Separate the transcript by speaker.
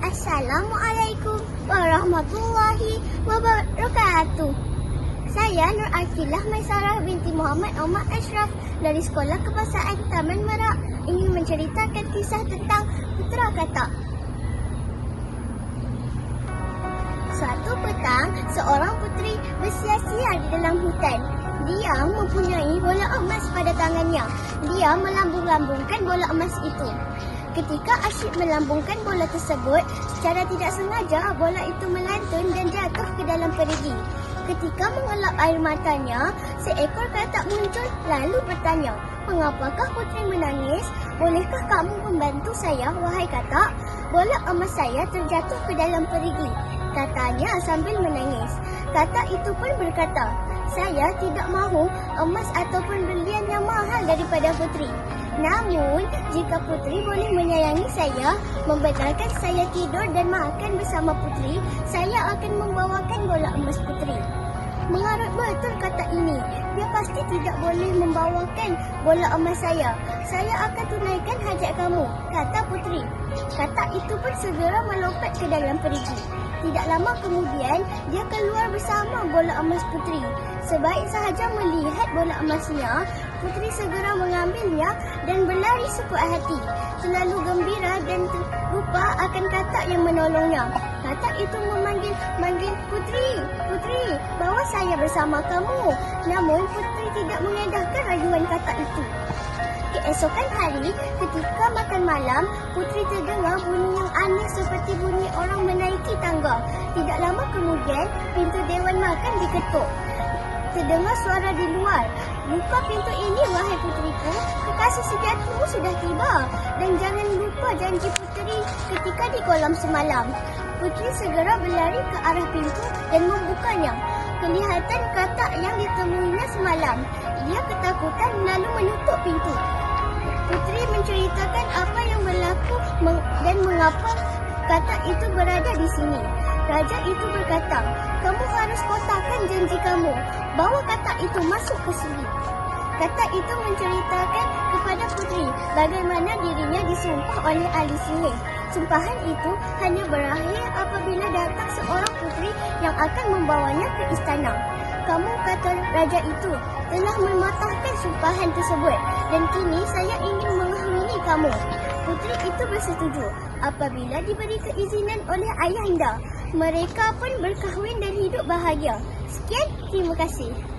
Speaker 1: Assalamualaikum warahmatullahi wabarakatuh. Saya Nur Akilah Maisarah binti Muhammad Omar Ashraf dari Sekolah Kebahasaan Taman Merak ingin menceritakan kisah tentang Putra Katak. Suatu petang, seorang puteri bersia-sia di dalam hutan. Dia mempunyai bola emas pada tangannya. Dia melambung-lambungkan bola emas itu. Ketika asyik melambungkan bola tersebut, secara tidak sengaja bola itu melantun dan jatuh ke dalam perigi. Ketika mengelap air matanya, seekor katak muncul lalu bertanya, Mengapakah puteri menangis? Bolehkah kamu membantu saya, wahai katak? Bola emas saya terjatuh ke dalam perigi. Katanya sambil menangis. Katak itu pun berkata, saya tidak mahu emas ataupun berlian yang mahal daripada puteri. Namun, jika puteri boleh menyayangi saya, membenarkan saya tidur dan makan bersama puteri, saya akan membawakan bola emas puteri. Mengarut betul kata ini. Dia pasti tidak boleh membawakan bola emas saya. Saya akan tunaikan hajat kamu, kata puteri. Kata itu pun segera melompat ke dalam perigi. Tidak lama kemudian, dia keluar bersama bola emas puteri. Sebaik sahaja melihat bola emasnya, puteri segera mengambilnya dan berlari sekuat hati. Terlalu gembira dan terlupa akan katak yang menolongnya. Katak itu memanggil manggil puteri, puteri, bawa saya bersama kamu. Namun puteri tidak mengedahkan rayuan katak itu. Keesokan hari, ketika makan malam, puteri terdengar bunyi yang aneh seperti bunyi orang menaiki tangga. Tidak lama kemudian, pintu dewan makan diketuk. Terdengar suara di luar. Buka pintu ini, wahai puteriku. Kekasih sejatimu sudah tiba. Dan jangan lupa janji puteri ketika di kolam semalam. Puteri segera berlari ke arah pintu dan membukanya. Kelihatan katak yang ditemuinya semalam. Ia ketakutan lalu menutup pintu. Puteri menceritakan apa yang berlaku dan mengapa katak itu berada di sini. Raja itu berkata, kamu harus kotakkan janji kamu. Bawa katak itu masuk ke sini. Katak itu menceritakan kepada puteri bagaimana dirinya disumpah oleh ahli sihir. Sumpahan itu hanya berakhir apabila yang akan membawanya ke istana. Kamu kata raja itu telah mematahkan sumpahan tersebut dan kini saya ingin mengahwini kamu. Puteri itu bersetuju apabila diberi keizinan oleh ayahanda. Mereka pun berkahwin dan hidup bahagia. Sekian, terima kasih.